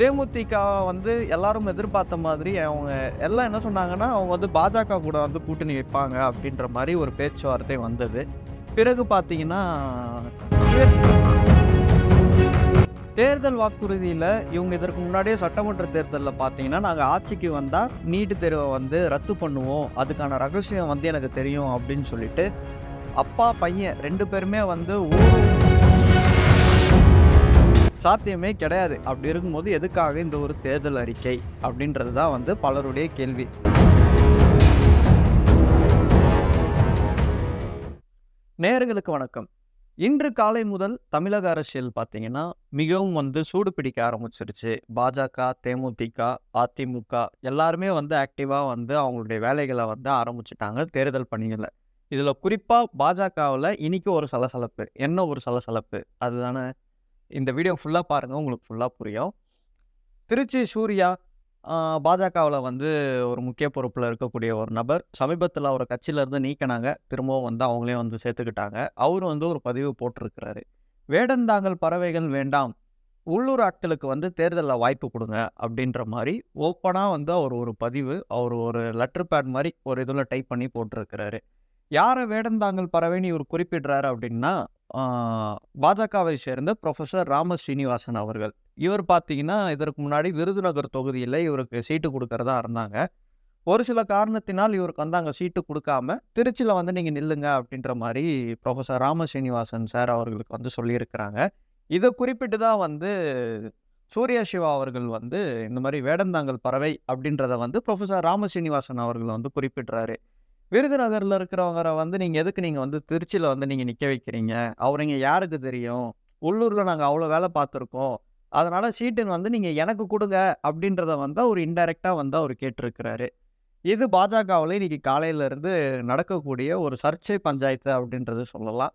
தேமுதிக வந்து எல்லாரும் எதிர்பார்த்த மாதிரி அவங்க எல்லாம் என்ன சொன்னாங்கன்னா அவங்க வந்து பாஜக கூட வந்து கூட்டணி வைப்பாங்க அப்படின்ற மாதிரி ஒரு பேச்சுவார்த்தை வந்தது. பிறகு பார்த்தீங்கன்னா தேர்தல் வாக்குறுதியில் இவங்க இதற்கு முன்னாடியே சட்டமன்ற தேர்தலில் பார்த்தீங்கன்னா நாங்கள் ஆட்சிக்கு வந்தால் நீட்டு தேர்வை வந்து ரத்து பண்ணுவோம். அதுக்கான ரகசியம் வந்து எனக்கு தெரியும் அப்படின்னு சொல்லிட்டு அப்பா பையன் ரெண்டு பேருமே வந்து ஊர் சாத்தியமே கிடையாது. அப்படி இருக்கும்போது எதுக்காக இந்த ஒரு தேர்தல் அறிக்கை? அப்படின்றது தான் வந்து பலருடைய கேள்வி. நேர்களுக்கு வணக்கம். இன்று காலை முதல் தமிழக அரசியல் பார்த்தீங்கன்னா மிகவும் வந்து சூடு பிடிக்க ஆரம்பிச்சிருச்சு. பாஜக தேமுதிக அதிமுக எல்லாருமே வந்து ஆக்டிவாக வந்து அவங்களுடைய வேலைகளை வந்து ஆரம்பிச்சிட்டாங்க தேர்தல் பணிகளை. இதில் குறிப்பாக பாஜகவில் இன்றைக்கி ஒரு சலசலப்பு. என்ன ஒரு சலசலப்பு? அதுதானே? இந்த வீடியோ ஃபுல்லாக பாருங்கள் உங்களுக்கு ஃபுல்லாக புரியும். திருச்சி சூர்யா பாஜகவில் வந்து ஒரு முக்கிய பொறுப்பில் இருக்கக்கூடிய ஒரு நபர். சமீபத்தில் அவரை கட்சியிலேருந்து நீக்கினாங்க. திரும்பவும் வந்து அவங்களே வந்து சேர்த்துக்கிட்டாங்க. அவர் வந்து ஒரு பதிவு போட்டிருக்கிறாரு. வேடந்தாங்கல் பறவைகள் வேண்டாம். உள்ளூர் ஆட்களுக்கு வந்து தேர்தலில் வாய்ப்பு கொடுங்க அப்படின்ற மாதிரி ஓப்பனாக வந்து அவர் ஒரு பதிவு அவர் ஒரு லெட்டர் பேட் மாதிரி ஒரு இதில் டைப் பண்ணி போட்டிருக்கிறாரு. யாரை வேடந்தாங்கல் பறவைன்னு இவர் குறிப்பிடுறாரு அப்படின்னா பாஜகவை சேர்ந்த ப்ரொஃபஸர் ராம ஸ்ரீனிவாசன் அவர்கள். இவர் பார்த்தீங்கன்னா இதற்கு முன்னாடி விருதுநகர் தொகுதியில் இவருக்கு சீட்டு கொடுக்கறதா இருந்தாங்க. ஒரு சில காரணத்தினால் இவருக்கு வந்து அங்கே சீட்டு கொடுக்காம திருச்சியில் வந்து நீங்கள் நில்லுங்க அப்படின்ற மாதிரி ப்ரொஃபஸர் ராம ஸ்ரீனிவாசன் சார் அவர்களுக்கு வந்து சொல்லியிருக்கிறாங்க. இதை குறிப்பிட்டு தான் வந்து சூர்யா சிவா அவர்கள் வந்து இந்த மாதிரி வேடந்தாங்கல் பறவை அப்படின்றத வந்து ப்ரொஃபஸர் ராம ஸ்ரீனிவாசன் அவர்கள் வந்து குறிப்பிட்றாரு. விருதுநகரில் இருக்கிறவங்கரை வந்து நீங்கள் எதுக்கு நீங்கள் வந்து திருச்சியில் வந்து நீங்கள் நிற்க வைக்கிறீங்க? அவர் இங்கே யாருக்கு தெரியும்? உள்ளூரில் நாங்கள் அவ்வளோ வேலை பார்த்துருக்கோம். அதனால் சீட்டுன்னு வந்து நீங்கள் எனக்கு கொடுங்க அப்படின்றத வந்து அவர் இன்டைரக்டாக வந்து அவர் கேட்டிருக்கிறாரு. இது பாஜகவில் இன்னைக்கு காலையிலேருந்து நடக்கக்கூடிய ஒரு சர்ச்சை பஞ்சாயத்து அப்படின்றது சொல்லலாம்.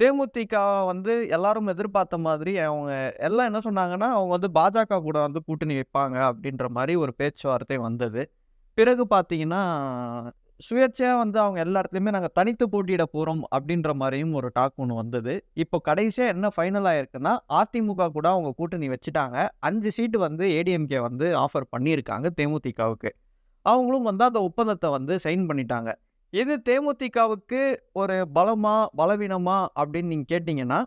தேமுதிக வந்து எல்லாரும் எதிர்பார்த்த மாதிரி அவங்க எல்லாம் என்ன சொன்னாங்கன்னா அவங்க வந்து பாஜக கூட வந்து கூட்டணி வைப்பாங்க அப்படின்ற மாதிரி ஒரு பேச்சுவார்த்தை வந்தது. பிறகு பார்த்தீங்கன்னா சுயேட்சையாக வந்து அவங்க எல்லா இடத்துலையுமே நாங்கள் தனித்து போட்டியிட போகிறோம் அப்படின்ற மாதிரியும் ஒரு டாக் ஒன்று வந்தது. இப்போ கடைசியாக என்ன ஃபைனல் ஆயிருக்குன்னா அதிமுக கூட அவங்க கூட்டணி வச்சுட்டாங்க. அஞ்சு சீட்டு வந்து ஏடிஎம்கே வந்து ஆஃபர் பண்ணியிருக்காங்க தேமுதிகவுக்கு. அவங்களும் வந்து அந்த ஒப்பந்தத்தை வந்து சைன் பண்ணிட்டாங்க. இது தேமுதிகவுக்கு ஒரு பலமா பலவீனமா அப்படின்னு நீங்கள் கேட்டிங்கன்னா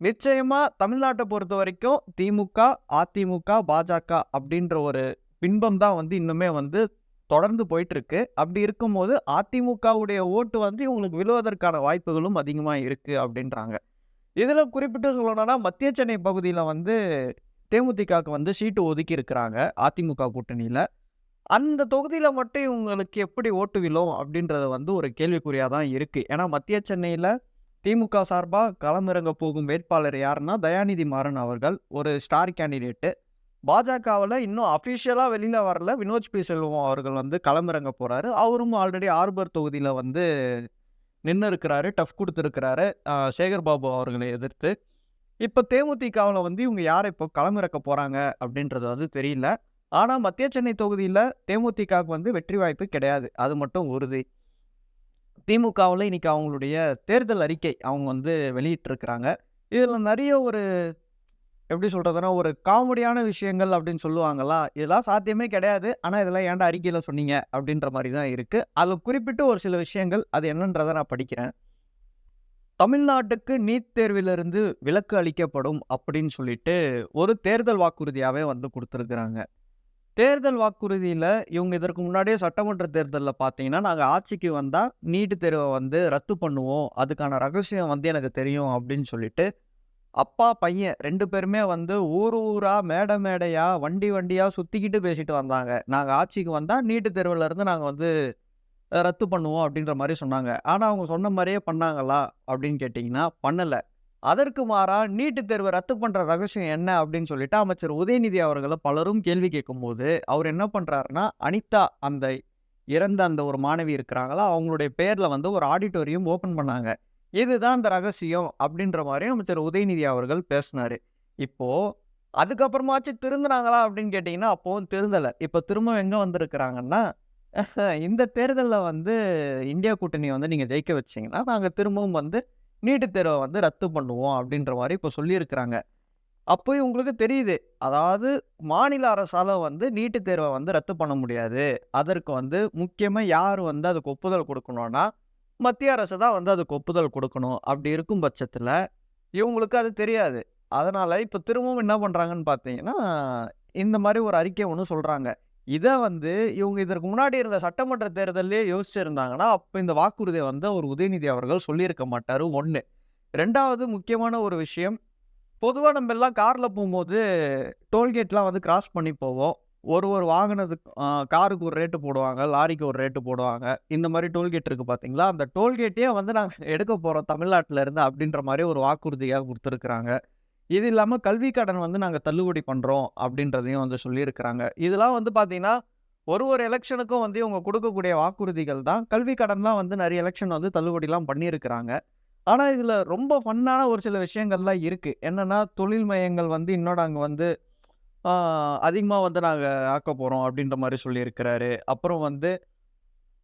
நிச்சயமாக தமிழ்நாட்டை பொறுத்த வரைக்கும் திமுக அதிமுக பாஜக அப்படின்ற ஒரு பின்பம் தான் வந்து இன்னுமே வந்து தொடர்ந்து போயிட்டுருக்கு. அப்படி இருக்கும்போது அதிமுகவுடைய ஓட்டு வந்து இவங்களுக்கு விழுவதற்கான வாய்ப்புகளும் அதிகமாக இருக்குது அப்படின்றாங்க. இதில் குறிப்பிட்டு சொல்லணும்னா மத்திய சென்னை பகுதியில் வந்து தேமுதிகவுக்கு வந்து சீட்டு ஒதுக்கி இருக்கிறாங்க அதிமுக கூட்டணியில். அந்த தொகுதியில் மட்டும் இவங்களுக்கு எப்படி ஓட்டு விழும் அப்படின்றது வந்து ஒரு கேள்விக்குறியாக தான் இருக்குது ஏன்னா மத்திய சென்னையில் திமுக சார்பாக களமிறங்க போகும் வேட்பாளர் யாருன்னா தயாநிதி மாறன் அவர்கள் ஒரு ஸ்டார் கேண்டிடேட்டு. பாஜகவில் இன்னும் அஃபிஷியலாக வெளியில் வரல. வினோஜ் பி செல்வம் அவர்கள் வந்து களமிறங்க போகிறாரு அவரும் ஆல்ரெடி ஆர்பர் தொகுதியில் வந்து நின்று இருக்கிறாரு டஃப் கொடுத்துருக்கிறாரு சேகர் பாபு அவர்களை எதிர்த்து. இப்போ தேமுதிகவில் வந்து இவங்க யாரை இப்போ களமிறக்க போகிறாங்க அப்படின்றது வந்து தெரியல. ஆனால் மத்திய சென்னை தொகுதியில் தேமுதிகவுக்கு வந்து வெற்றி வாய்ப்பு கிடையாது. அது மட்டும் உறுதி. திமுகவில் இன்னைக்கு அவங்களுடைய தேர்தல் அறிக்கை அவங்க வந்து வெளியிட்டிருக்கிறாங்க. இதில் நிறைய ஒரு எப்படி சொல்கிறதுனா ஒரு காமெடியான விஷயங்கள் அப்படின்னு சொல்லுவாங்களா இதெல்லாம் சாத்தியமே கிடையாது. ஆனால் இதெல்லாம் ஏன்டா அறிக்கையில் சொன்னீங்க? அப்படின்ற மாதிரி தான் இருக்குது அதில் குறிப்பிட்டு ஒரு சில விஷயங்கள் அது என்னன்றதை நான் படிக்கிறேன். தமிழ்நாட்டுக்கு நீட் தேர்விலிருந்து விலக்கு அளிக்கப்படும் அப்படின்னு சொல்லிட்டு ஒரு தேர்தல் வாக்குறுதியாகவே வந்து கொடுத்துருக்குறாங்க. தேர்தல் வாக்குறுதியில் இவங்க இதற்கு முன்னாடியே சட்டமன்ற தேர்தலில் பார்த்தீங்கன்னா நாங்கள் ஆட்சிக்கு வந்தால் நீட்டு தேர்வை வந்து ரத்து பண்ணுவோம். அதுக்கான ரகசியம் வந்து எனக்கு தெரியும் அப்படின்னு சொல்லிட்டு அப்பா பையன் ரெண்டு பேருமே வந்து ஊர் ஊரா மேடை மேடையா வண்டி வண்டியா சுத்திக்கிட்டு பேசிட்டு வந்தாங்க. நாங்கள் ஆட்சிக்கு வந்தால் நீட்டு தேர்வுல இருந்து நாங்கள் வந்து ரத்து பண்ணுவோம் அப்படின்ற மாதிரி சொன்னாங்க. ஆனால் அவங்க சொன்ன மாதிரியே பண்ணாங்களா அப்படின்னு கேட்டிங்கன்னா பண்ணலை. அதற்கு மாறாக நீட்டு தேர்வை ரத்து பண்ணுற ரகசியம் என்ன அப்படின்னு சொல்லிட்டு அமைச்சர் உதயநிதி அவர்களை பலரும் கேள்வி கேட்கும்போது அவர் என்ன பண்ணுறாருன்னா அனிதா அந்த இறந்த அந்த ஒரு மாணவி இருக்கிறாங்களா அவங்களுடைய பேரில் வந்து ஒரு ஆடிட்டோரியம் ஓப்பன் பண்ணாங்க. இதுதான் இந்த ரகசியம் அப்படின்ற மாதிரி அமைச்சர் உதயநிதி அவர்கள் பேசினார் இப்போது அதுக்கப்புறமாச்சும் திருந்தினாங்களா அப்படின்னு கேட்டிங்கன்னா அப்போவும் திருந்தலை இப்போ திரும்ப எங்கே வந்திருக்கிறாங்கன்னா இந்த தேர்தலில் வந்து இந்தியா கூட்டணி வந்து நீங்கள் ஜெயிக்க வச்சிங்கன்னா நாங்கள் திரும்பவும் வந்து நீட்டு தேர்வை வந்து ரத்து பண்ணுவோம் அப்படின்ற மாதிரி இப்போ சொல்லியிருக்கிறாங்க அப்போ உங்களுக்கு தெரியுது. அதாவது மாநில அரசால் வந்து நீட்டுத் தேர்வை வந்து ரத்து பண்ண முடியாது. அதற்கு வந்து முக்கியமாக யார் வந்து அதுக்கு ஒப்புதல் கொடுக்கணுன்னா மத்திய அரசு தான் வந்து அதுக்கு ஒப்புதல் கொடுக்கணும் அப்படி இருக்கும் பட்சத்தில் இவங்களுக்கு அது தெரியாது. அதனால் இப்போ திரும்பவும் என்ன பண்ணுறாங்கன்னு பார்த்தீங்கன்னா, இந்த மாதிரி ஒரு அறிக்கை ஒன்று சொல்கிறாங்க இதை வந்து இவங்க இதற்கு முன்னாடி இருந்த சட்டமன்ற தேர்தலே யோசிச்சிருந்தாங்கன்னா, அப்போ இந்த வாக்குறுதியை வந்து அவர் உதயநிதி அவர்கள் சொல்லியிருக்க மாட்டார் ஒன்று ரெண்டாவது முக்கியமான ஒரு விஷயம், பொதுவாக நம்ம எல்லாம் காரில் போகும்போது டோல்கேட்லாம் வந்து கிராஸ் பண்ணி போவோம். ஒரு ஒரு வாகனத்துக்கு காருக்கு ஒரு ரேட்டு போடுவாங்க. லாரிக்கு ஒரு ரேட்டு போடுவாங்க. இந்த மாதிரி டோல்கேட் இருக்குது பார்த்தீங்களா? அந்த டோல்கேட்டே வந்து நாங்கள் எடுக்க போகிறோம் தமிழ்நாட்டில் இருந்து அப்படின்ற மாதிரி ஒரு வாக்குறுதியாக கொடுத்துருக்குறாங்க இது இல்லாமல் கல்வி கடன் வந்து நாங்கள் தள்ளுபடி பண்ணுறோம் அப்படின்றதையும் வந்து சொல்லியிருக்கிறாங்க. இதெல்லாம் வந்து பார்த்தீங்கன்னா, ஒரு ஒரு எலெக்ஷனுக்கும் வந்து இவங்க கொடுக்கக்கூடிய வாக்குறுதிகள் தான். கல்வி கடன்லாம் வந்து நிறைய எலெக்ஷன் வந்து தள்ளுபடிலாம் பண்ணியிருக்கிறாங்க. ஆனால் இதில் ரொம்ப ஃபன்னான ஒரு சில விஷயங்கள்லாம் இருக்குது என்னென்னா தொழில் மையங்கள் வந்து இன்னும் அங்கே வந்து அதிகமாக வந்து நாங்கள் ஆக்கப் போகிறோம் அப்படின்ற மாதிரி சொல்லியிருக்கிறாரு. அப்புறம் வந்து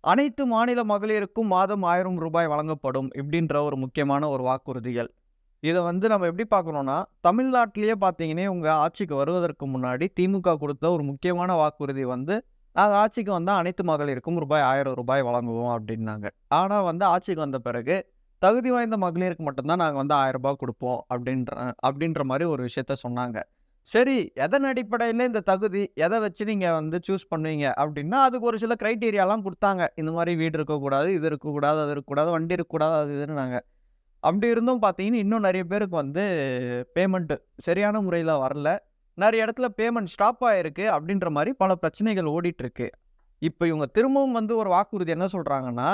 அனைத்து மாநில மகளிருக்கும் மாதம் ஆயிரம் ரூபாய் வழங்கப்படும் இப்படின்ற ஒரு முக்கியமான ஒரு வாக்குறுதிகள். இதை வந்து நம்ம எப்படி பார்க்கணுன்னா தமிழ்நாட்டிலேயே பார்த்தீங்கன்னா, உங்கள் ஆட்சிக்கு வருவதற்கு முன்னாடி திமுக கொடுத்த ஒரு முக்கியமான வாக்குறுதி வந்து, நாங்கள் ஆட்சிக்கு வந்தால் அனைத்து மகளிருக்கும் ரூபாய் ஆயிரம் ரூபாய் வழங்குவோம் அப்படின்னாங்க. ஆனால் வந்து ஆட்சிக்கு வந்த பிறகு, தகுதி வாய்ந்த மகளிருக்கு மட்டும்தான் நாங்கள் வந்து ஆயிரம் ரூபாய் கொடுப்போம் அப்படின்ற அப்படின்ற மாதிரி ஒரு விஷயத்த சொன்னாங்க. சரி, எதன் அடிப்படையில இந்த தகுதி, எதை வச்சு நீங்கள் வந்து சூஸ் பண்ணுவீங்க அப்படின்னா, அதுக்கு ஒரு சில கிரைட்டீரியாலாம் கொடுத்தாங்க இந்த மாதிரி வீடு இருக்கக்கூடாது, இது இருக்கக்கூடாது, அது இருக்கக்கூடாது, வண்டி இருக்கக்கூடாது, அது இதுன்னாங்க. அப்படி இருந்தும் பார்த்தீங்கன்னா, இன்னும் நிறைய பேருக்கு வந்து பேமெண்ட்டு சரியான முறையில் வரல. நிறைய இடத்துல பேமெண்ட் ஸ்டாப் ஆகிருக்கு அப்படின்ற மாதிரி பல பிரச்சனைகள் ஓடிட்டுருக்கு. இப்போ இவங்க திரும்பவும் வந்து ஒரு வாக்குறுதி என்ன சொல்கிறாங்கன்னா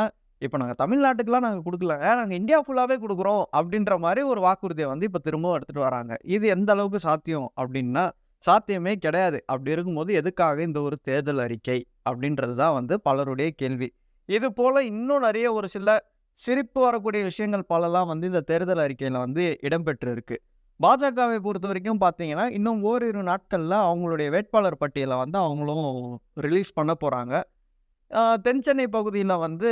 இப்போ நாங்கள் தமிழ்நாட்டுக்கெலாம் நாங்கள் கொடுக்கலங்க நாங்கள் இந்தியா ஃபுல்லாகவே கொடுக்குறோம் அப்படின்ற மாதிரி ஒரு வாக்குறுதியை வந்து இப்போ திரும்பவும் எடுத்துகிட்டு வராங்க. இது எந்த அளவுக்கு சாத்தியம் அப்படின்னா, சாத்தியமே கிடையாது. அப்படி இருக்கும்போது எதுக்காக இந்த ஒரு தேர்தல் அறிக்கை அப்படின்றது தான் வந்து பலருடைய கேள்வி. இது போல் இன்னும் நிறைய ஒரு சில சிரிப்பு வரக்கூடிய விஷயங்கள் பலலாம் வந்து இந்த தேர்தல் அறிக்கையில் வந்து இடம்பெற்றிருக்கு. பாஜகவை பொறுத்த வரைக்கும் பார்த்தீங்கன்னா, இன்னும் ஓரிரு நாட்களில் அவங்களுடைய வேட்பாளர் பட்டியலை வந்து அவங்களும் ரிலீஸ் பண்ண போகிறாங்க தென் சென்னை பகுதியில் வந்து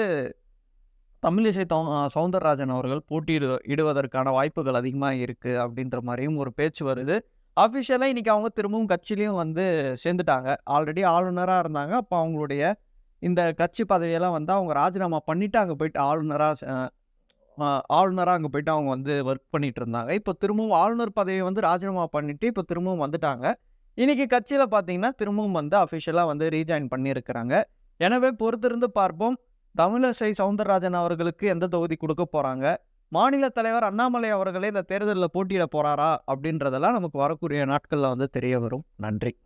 தமிழிசை தௌ சவுந்தரராஜன் அவர்கள் போட்டியிடு இடுவதற்கான வாய்ப்புகள் அதிகமாக இருக்குது அப்படின்ற மாதிரியும் ஒரு பேச்சு வருது. அஃபிஷியலாக இன்றைக்கி அவங்க திரும்பவும் கட்சியிலையும் வந்து சேர்ந்துட்டாங்க. ஆல்ரெடி ஆளுநராக இருந்தாங்க. அப்போ அவங்களுடைய இந்த கட்சி பதவியெல்லாம் வந்து அவங்க ராஜினாமா பண்ணிவிட்டு அங்கே போயிட்டு ஆளுநராக ஆளுநராக அங்கே போயிட்டு அவங்க வந்து ஒர்க் பண்ணிகிட்டு இருந்தாங்க. இப்போ திரும்பவும் ஆளுநர் பதவியை வந்து ராஜினாமா பண்ணிவிட்டு இப்போ திரும்பவும் வந்துட்டாங்க. இன்றைக்கி கட்சியில் பார்த்தீங்கன்னா, திரும்பவும் வந்து அஃபிஷியலாக வந்து ரீஜாயின் பண்ணியிருக்கிறாங்க. எனவே பொறுத்திருந்து பார்ப்போம். தமிழிசை சௌந்தரராஜன் அவர்களுக்கு எந்த தொகுதி கொடுக்க போறாங்க? மாநில தலைவர் அண்ணாமலை அவர்களே இந்த தேர்தல்ல போட்டியிட போறாரா? அப்படின்றதெல்லாம் நமக்கு வரக்கூடிய நாட்களில் வந்து தெரிய வரும். நன்றி.